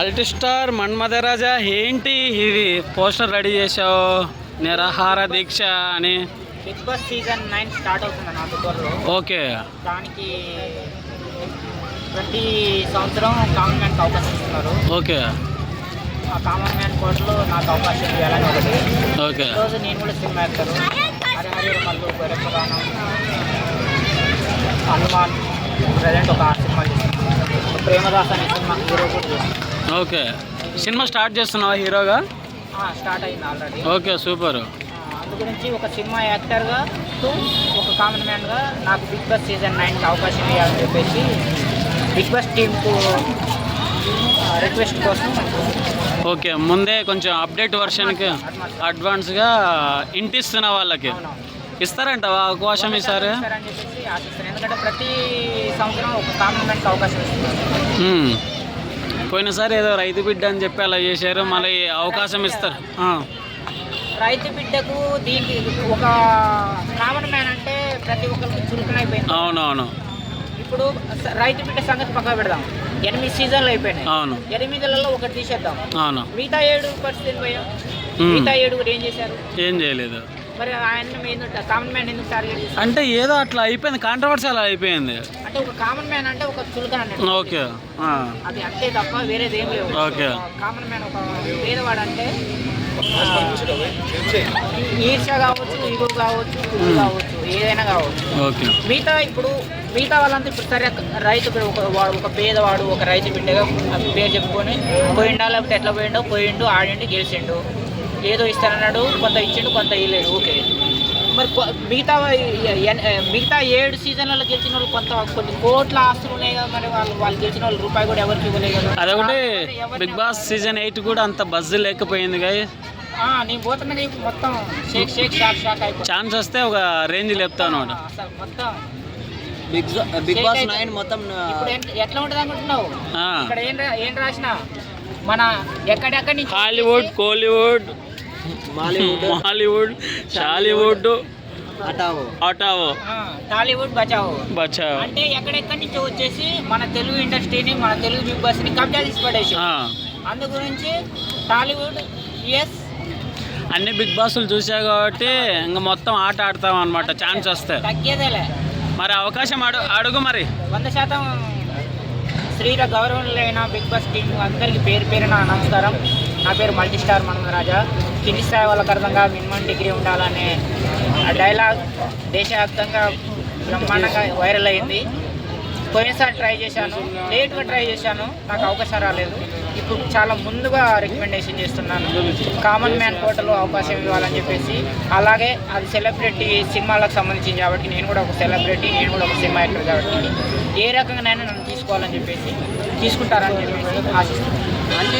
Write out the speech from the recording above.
Multi star Manmadha Raja ఏంటి ఇది? Poster ready చేసావు నిరాహార దీక్ష అని. Bigg Boss season nine start అవుతుంది నా త్వరలో ఓకే. దానికి ప్రతి సంవత్సరం కామన్ మ్యాన్కి అవకాశం ఇస్తున్నారు. ఓకే. ఆ కామన్ మ్యాన్ కోర్టులో నాకు అవకాశం ఇవ్వాలని ఒకటి. ఓకే. ఈరోజు నేను కూడా cinema actor. Harihari Mallu Gorrepuranam Hanuman present ఒక ఆరు సినిమాలు చేస్తున్నాను ప్రేమదాస్ అనే సినిమా హీరో కూడా చేస్తున్నాను ఓకే. సినిమా స్టార్ట్ చేస్తున్నావా హీరోగా? స్టార్ట్ అయింది ఆల్రెడీ. Okay super. అందు గురించి ఒక సినిమా యాక్టర్గా టు ఒక కామన్ మ్యాన్గా నాకు బిగ్ బాస్ సీజన్ నైన్కి అవకాశం ఇవ్వాలని చెప్పేసి బిగ్ బాస్ టీంకు రిక్వెస్ట్ కోసం ఓకే ముందే కొంచెం అప్డేట్ వర్షన్కి అడ్వాన్స్గా ఇంటిస్తున్న వాళ్ళకి. ఇస్తారంటావా అవకాశం ఈసారి? ఎందుకంటే ప్రతి సంవత్సరం ఒక కామన్ మ్యాన్కి అవకాశం ఇస్తున్నారు మ్మ్. పోయినసారి ఏదో రైతు బిడ్డ అని చెప్పి అలా చేశారు మళ్ళీ అవకాశం ఇస్తారు. రైతు బిడ్డకు దీనికి ఒక కామన్ మ్యాన్ అంటే ప్రతి ఒక్కరికి చురుకునైపోయింది అవునవును. ఇప్పుడు రైతు బిడ్డ సంగతి పక్కన పెడదాం. ఎనిమిది సీజన్లు అయిపోయినాయి. అవును. ఎనిమిదిలలో ఒకటి తీసేద్దాం. అవును. మిగతా ఏడు పరిస్థితి పోయాం. మిగతా ఏడు కూడా ఏం చేశారు? ఏం చేయలేదు. మరి ఆయన ఎందుకు కామన్ మ్యాన్ ఎందుకు టార్గెట్ అంటే ఏదో అట్లా అయిపోయింది కాంట్రవర్సీ అలా అయిపోయింది. అంటే ఒక కామన్ మ్యాన్ అంటే ఒక చులకన అన్నట్టు ఓకే ఆ. అది అంతే తప్ప వేరేది ఏం లేవు ఓకే. కామన్ మ్యాన్ ఒక పేదవాడు అంటే ఈర్ష కావచ్చు ఇగో కావచ్చు కావచ్చు ఏదైనా కావచ్చు. ఓకే. మిగతా ఇప్పుడు మిగతా వాళ్ళంతా ఇప్పుడు సరే రైతు ఇప్పుడు ఒక వాడు ఒక పేదవాడు ఒక రైతు బిడ్డగా పేరు చెప్పుకొని పోయిండా లేకపోతే ఎట్లా పోయిండో పోయిండు ఆడిండు గెలిచిండు. ఏదో ఇస్తానన్నాడు కొంత ఇచ్చిండు కొంత ఇవ్వలేదు ఓకే. మరి కొ- మిగతా ఎన్- మిగతా ఏడు సీజన్లలో గెలిచిన వాళ్ళు కొంత కొన్ని కోట్ల ఆస్తులు ఉన్నాయి కదా మరి వాళ్ళు వాళ్ళు గెలిచిన వాళ్ళు రూపాయి కూడా ఎవరికి ఇవ్వలేదు కదా. అదొకటి బిగ్ బాస్ సీజన్ ఎయిట్ కూడా అంత బజ్ లేకపోయింది గాయ ఆ, నేను పోతున్నది మొత్తం. షేక్ షేక్ షాక్ షాక్ అయిపోయింది. ఛాన్స్ వస్తే ఒక రేంజ్ లేపుతాను అసలు మొత్తం. బిగ్ బిగ్ బాస్ నైన్ మొత్తం ఇప్పుడు ఎట్లా ఉంటుంది అనుకుంటున్నావు? ఆ. ఇక్కడ ఏం ఏం రాసిన? మన ఎక్కడెక్కడి నుంచి హాలీవుడ్ కోలీవుడ్ మాలీవుడ్. మాలీవుడ్ షాలీవుడ్ అటావో. అటావో. టాలీవుడ్ బచావో. బచావ్. అంటే ఎక్కడెక్కడి నుంచి వచ్చేసి మన తెలుగు ఇండస్ట్రీని మన తెలుగు బిగ్ బాస్ని కబ్జా తీసి పడేసి. అందు గురించి టాలీవుడ్ ఎస్ అన్ని బిగ్ బాస్లు చూసావు కాబట్టి ఇంకా మొత్తం ఆట ఆడతాం అనమాట ఛాన్స్ వస్తే. తగ్గేదేలే. మరి అవకాశం అడు అడుగు మరి. వంద శాతం స్త్రీల గౌరవంలైన బిగ్ బాస్ టీం అందరికీ పేరు పేరున నమస్కారం. నా పేరు మల్టీ స్టార్ రాజా కింది స్థాయి వాళ్ళకి అర్థంగా మినిమం డిగ్రీ ఉండాలనే ఆ డైలాగ్ దేశవ్యాప్తంగా బ్రహ్మాండంగా వైరల్ అయింది. పోయినసారి ట్రై చేశాను. లేట్గా ట్రై చేశాను. నాకు అవకాశం రాలేదు. ఇప్పుడు చాలా ముందుగా రికమెండేషన్ చేస్తున్నాను. కామన్ మ్యాన్ కోటలో అవకాశం ఇవ్వాలని చెప్పేసి. అలాగే అది సెలబ్రిటీ సినిమాలకు సంబంధించింది కాబట్టి నేను కూడా ఒక సెలబ్రిటీ నేను కూడా ఒక సినిమా యాక్టర్ కాబట్టి ఏ రకంగానైనా నన్ను తీసుకోవాలని చెప్పేసి తీసుకుంటారని చెప్పేసి ఆశిస్తున్నాను. అంటే